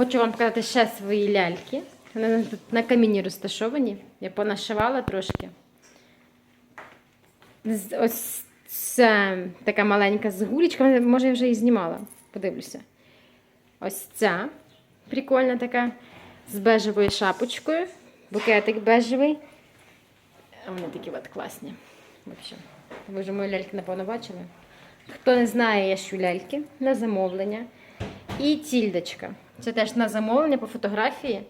Хочу вам показати ще свої ляльки. Вони тут на каміні розташовані. Я понашивала трошки. Ось це така маленька з гулечками. Може, я вже її знімала. Подивлюся. Ось ця прикольна така з бежевою шапочкою. Букетик бежевий. А вони такі от класні. В общем, ви вже мої ляльки, напевно, бачили. Хто не знає, я щу ляльки на замовлення. І тільдочка. Це теж на замовлення по фотографії.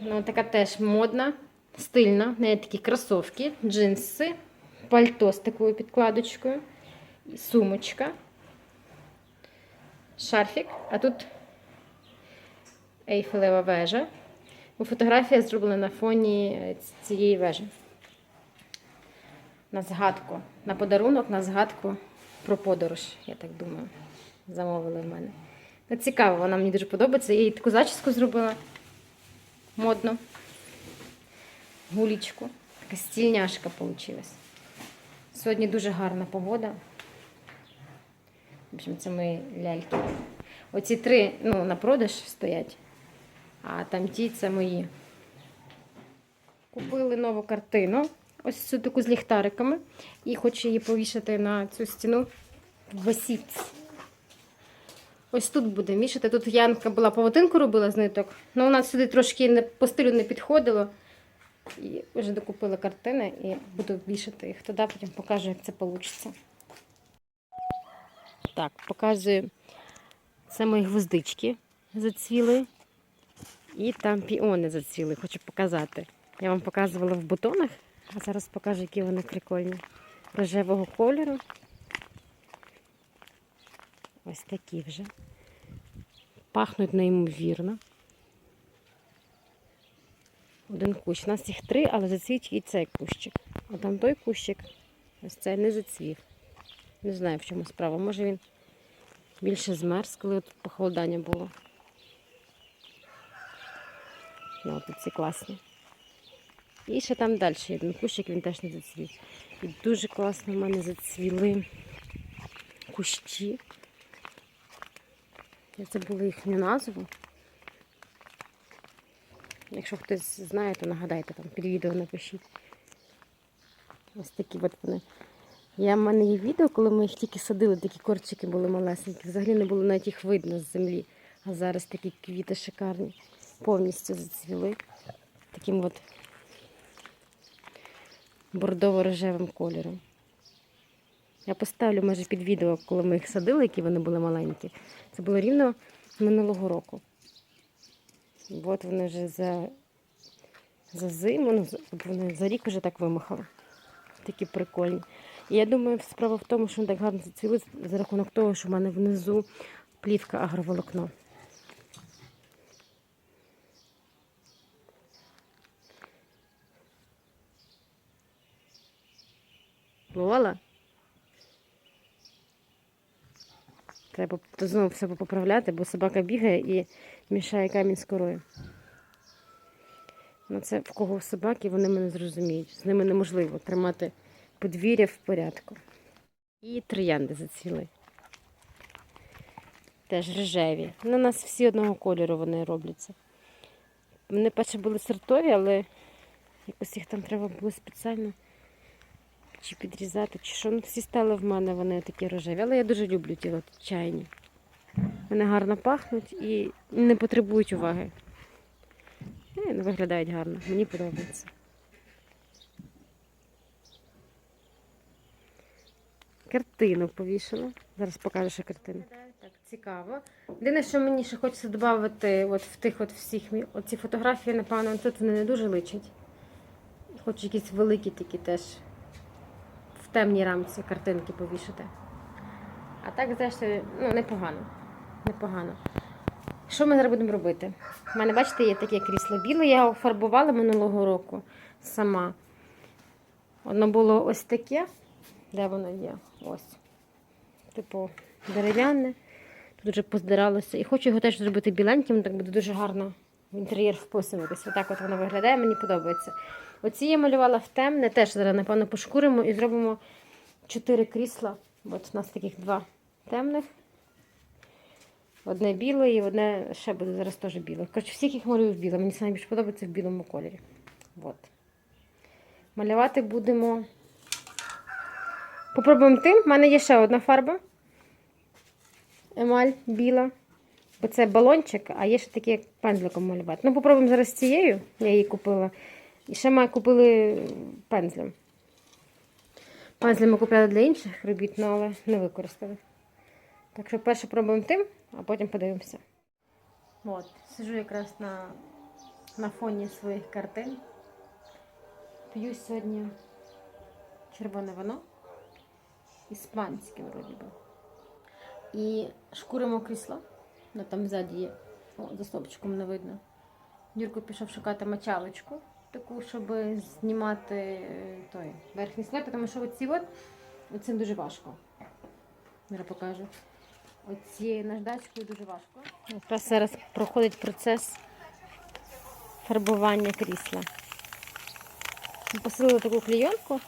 Ну, така теж модна, стильна. В неї такі кросовки, джинси, пальто з такою підкладочкою, сумочка, шарфік. А тут Ейфелева вежа. Бо фотографія зроблена на фоні е, цієї вежі. На згадку, на подарунок, на згадку про подорож, я так думаю. Замовили в мене. Цікаво, вона мені дуже подобається. Я їй таку зачіску зробила модну. Гулічку. Така стільняшка вийшла. Сьогодні дуже гарна погода. В общем, це мої ляльки. Оці три ну, на продаж стоять, а там ті це мої. Купили нову картину. Ось цю таку з ліхтариками. І хочу її повішати на цю стіну в бесідці. Ось тут буде мішати. Тут Янка була павутинку робила з ниток, але вона сюди трошки не, по стилю не підходило. І вже докупила картини і буду вішати їх туди, потім покажу, як це вийде. Так, показую. Це мої гвоздички зацвіли. І там піони зацвіли, хочу показати. Я вам показувала в бутонах, а зараз покажу, які вони прикольні. Рожевого кольору. Ось такі вже. Пахнуть неймовірно. Один кущ. У нас їх три, але зацвів і цей кущик. А там той кущик, ось цей не зацвів. Не знаю, в чому справа. Може він більше змерз, коли от похолодання було. Ну, от ці класні. І ще там далі один кущик, він теж не зацвів. І дуже класно в мене зацвіли кущі. Я забула їхню назву. Якщо хтось знає, то нагадайте там під відео напишіть. Ось такі от вони. Я в мене є відео, коли ми їх тільки садили, такі корчики були малесенькі. Взагалі не було навіть їх видно з землі. А зараз такі квіти шикарні. Повністю зацвіли. Таким от бордово-рожевим кольором. Я поставлю може під відео, коли ми їх садили, які вони були маленькі. Це було рівно минулого року. От вони вже за, за зиму, ну, вони за рік вже так вимахали. Такі прикольні. І я думаю, справа в тому, що вони так гарно зацвіли за рахунок того, що в мене внизу плівка агроволокно. Лола? Треба знову все поправляти, бо собака бігає і мішає камінь з корою. Ну, це в кого собаки, вони мене зрозуміють. З ними неможливо тримати подвір'я в порядку. І троянди заціли. Теж рожеві. У нас всі одного кольору вони робляться. Вони перше були сортові, але якось їх там треба було спеціально чи підрізати, чи що. Ну, всі стали в мене вони такі рожеві. Але я дуже люблю ті чайні. Вони гарно пахнуть і не потребують уваги. І виглядають гарно. Мені подобається. Картину повішала. Зараз покажу, що картина. Так, цікаво. Єдине, що мені ще хочеться додати от в тих от всіх оці фотографії, напевно, тут вони не дуже личать. Хочу якісь великі такі теж темній рамці картинки повішати. А так, зрештою, ну, непогано. Непогано. Що ми зараз будемо робити? У мене, бачите, є таке крісло біле, я його фарбувала минулого року сама. Воно було ось таке. Де воно є? Ось. Типу, дерев'яне. Тут вже поздиралося. І хочу його теж зробити біленьким, так буде дуже гарно в інтер'єр вписуватися. Отак от воно виглядає, мені подобається. Оці я малювала в темне, теж зараз, напевно, пошкуримо і зробимо чотири крісла. От у нас таких два темних. Одне біле і одне ще буде зараз теж біле. Коротше, всіх їх малюю в біле. Мені найбільше подобається в білому кольорі. От. Малювати будемо. Попробуємо тим. У мене є ще одна фарба. Емаль біла. Бо це балончик, а є ще такі, як пензликом малювати. Ну, попробуємо зараз цією. Я її купила. І ще ми купили пензлем. Пензлем ми купляли для інших робіт, ну, але не використали. Так що перше пробуємо тим, а потім подивимося. От, сижу якраз на, на фоні своїх картин. П'ю сьогодні червоне вино. Іспанське вроді би. І шкуримо крісло. Ну там ззаді є. О, за стопчиком не видно. Юрко пішов шукати мочалочку, таку, щоб знімати е, той верхній слой, тому що оці от, оцим дуже важко. Зараз покажу. Оцією наждачкою дуже важко. Якраз зараз проходить процес фарбування крісла. Ми Посилили таку клейонку.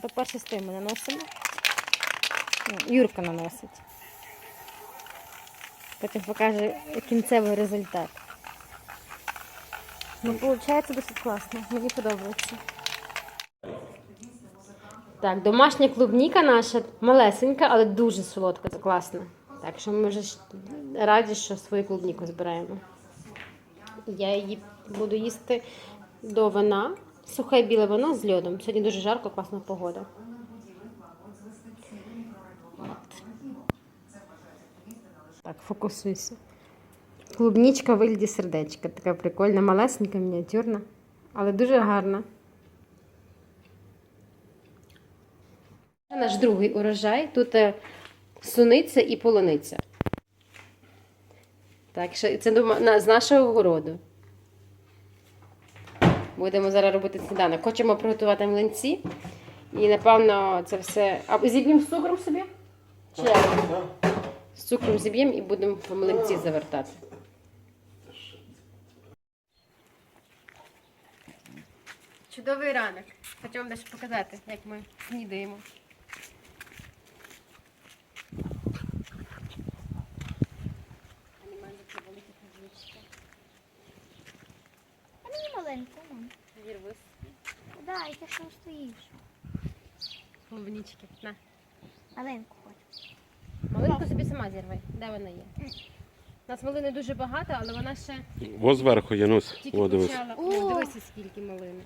По-перше, з тим ми наносимо. Юрка наносить. Потім покаже кінцевий результат. Ну, виходить досить класно. Мені подобається. Так, домашня клубніка наша малесенька, але дуже солодка, це класно. Так що ми вже раді, що свою клубніку збираємо. Я її буду їсти до вина. Сухе біле вино з льодом. Сьогодні дуже жарко, класна погода. Так, фокусуйся. Клубнічка в вигляді сердечка. Така прикольна, малесенька, мініатюрна, але дуже гарна. Наш другий урожай. Тут е, суниця і полуниця. Так, це з нашого городу. Будемо зараз робити сніданок. Хочемо приготувати млинці. І, напевно, це все. А зіб'ємо з цукром собі? Чи як? З цукром зіб'ємо і будемо в млинці завертати. Чудовий ранок. Хочу вам дещо показати, як ми снідаємо. Вірвись. Да, і ти що стоїш? Клубнички. На. Маленьку хочу. Собі сама зірвай. Де вона є? У нас малини дуже багато, але вона ще Во зверху, Янус. тільки О, дивись. почала. О! О, дивися, скільки малини.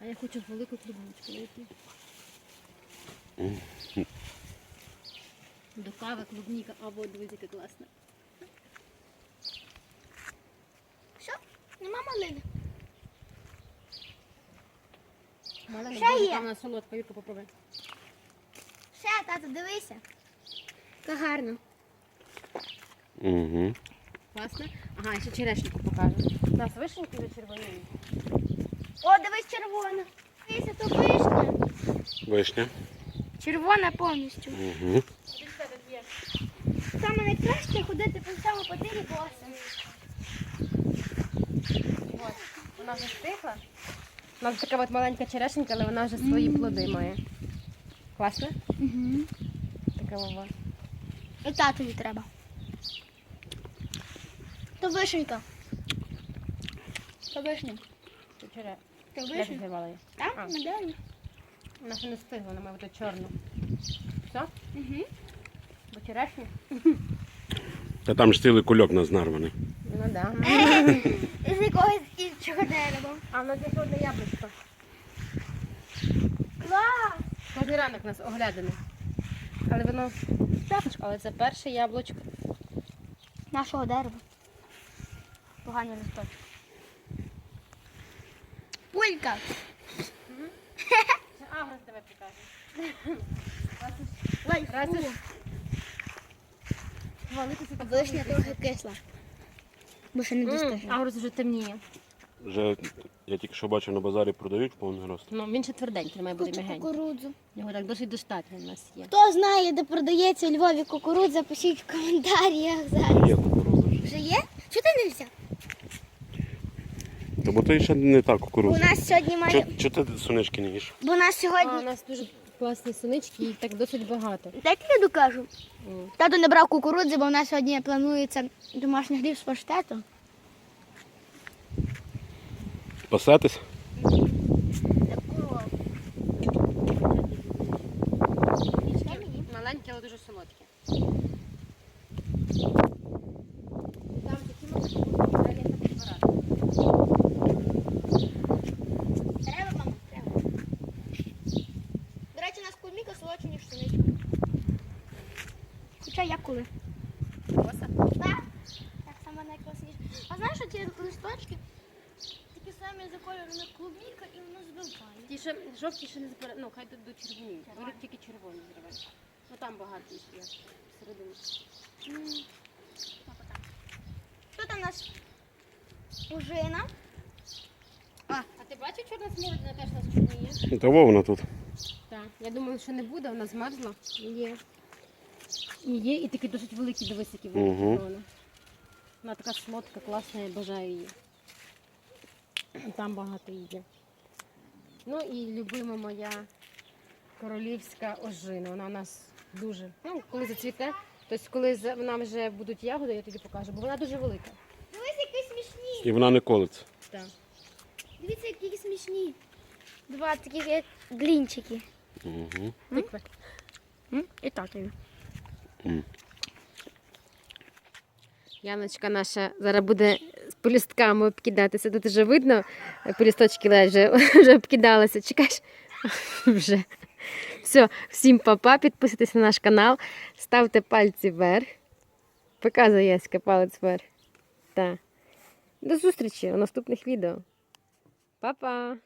А я хочу велику клубничку знайти. До кави клубніка, або дивись, яка класна. Що? Нема малини? Малина Ще дуже є. вона солодка, Юрко, попробуй. Ще, тато, дивися. Яка гарна. Угу. Класно. Ага, ще черешеньку покажу. У нас вишеньки вже червоні. О, дивись, червона. Дивися, то вишня. Вишня. Червона повністю. Угу. Саме найкраще ходити по всьому потирі босим. Вона вже стихла. У нас така от маленька черешенька, але вона вже свої плоди має. Класно? Угу. Така вова. І татові треба. То вишенька. То вишня. Чи чере- То вишня. зірвала її? Так, А. медально. Вона ще не стигла, вона має бути чорну. Все? Угу. Бо черешні? Та там ж цілий кульок назнарваний. Ну да. Із якогось іншого дерева. А в нас є ще одне яблучко. Клас! Кожен ранок у нас оглядане. Але воно яблучко, але це перше яблучко. Нашого дерева. Погані листочки. Пулька! Агрос тебе покаже. Ой, Раз фу. уж Хвалитися так Вишня трохи кисла. Бо ще не достигла. Агрос вже темніє. Вже я тільки що бачив на базарі продають повний рост. Ну, він ще тверденький, має бути Хочу мягенький. кукурудзу. Його так досить достатньо в нас є. Хто знає, де продається у Львові кукурудза, пишіть в коментарях зараз. Є кукуруза вже. Вже є? Чого ти не взяв? Та бо ти ще не та Бо у кукуруза. нас сьогодні має. Чого ти сонечки не їш? Бо у нас А, у сьогодні. нас дуже класні синички, їх так досить багато. Так я докажу. Тато не брав кукурудзи, бо в нас сьогодні планується домашній хліб з паштету. Пасетесь? Маленькі, але дуже солодкі. Там такі можуть бути далі так Треба, мама, треба. До речі, у нас клубніка солодша, ніж синичка. Хоча я коли. Коса. Так, так само найкласніше. А знаєш, ці листочки самі за кольором, клубніка, і воно збиває. Ті ще жовті ще не збира... ну хай тут до червоні. Беруть тільки червоні зривай. Ну там багато їх є всередині. Тут у нас ужина. А ти бачив чорна смородина теж у нас чорні є? Та вовна тут. Так. Я думаю, що не буде, вона змерзла. Є. І є, і такі досить великі, дивись, які великі Мгм. Вона така солодка, класна, я бажаю її. Там багато її. Ну і любима моя королівська ожина. Вона у нас дуже. Ну, коли зацвіте, тобто коли вона вже будуть ягоди, я тоді покажу, бо вона дуже велика. Дивись, які смішні. І вона не колиться. Так. Дивіться, які смішні. Два таких як глінчики. Угу. Тикви. І так. Яночка наша зараз буде полістками обкидатися. Тут вже видно, полісточки лежать, вже, обкидалися. Чекаєш? Вже. Все, всім папа, підписуйтесь на наш канал, ставте пальці вверх. Показує Яська палець вверх. Так. До зустрічі у наступних відео. Па-па!